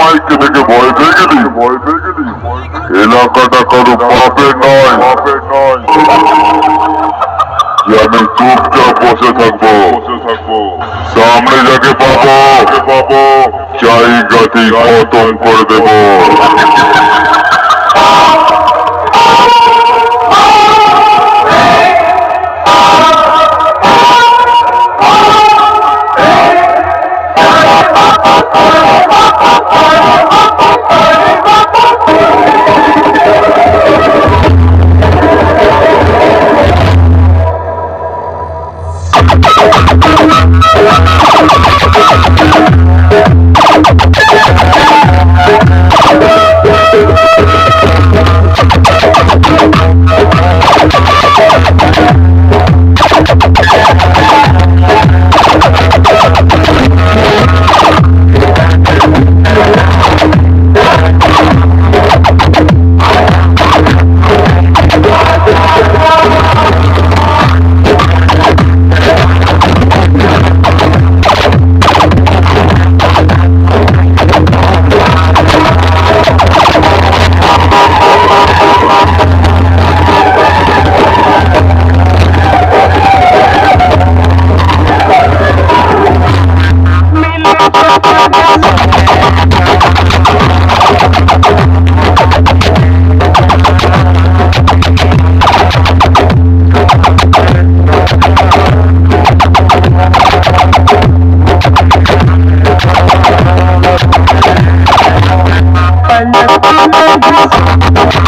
মাইকে দেখে ভয় পেয়ে গেলি ভয় পেয়ে গেলি এলাকাটা কারও পাপের নয়। পাপের নয় আমি চুপচাপ বসে থাকব। বসে থাকব সামনে যাকে পাবো পাবো চাই জায়গাতেই খতম করে দেবো। Oh, জান্নাত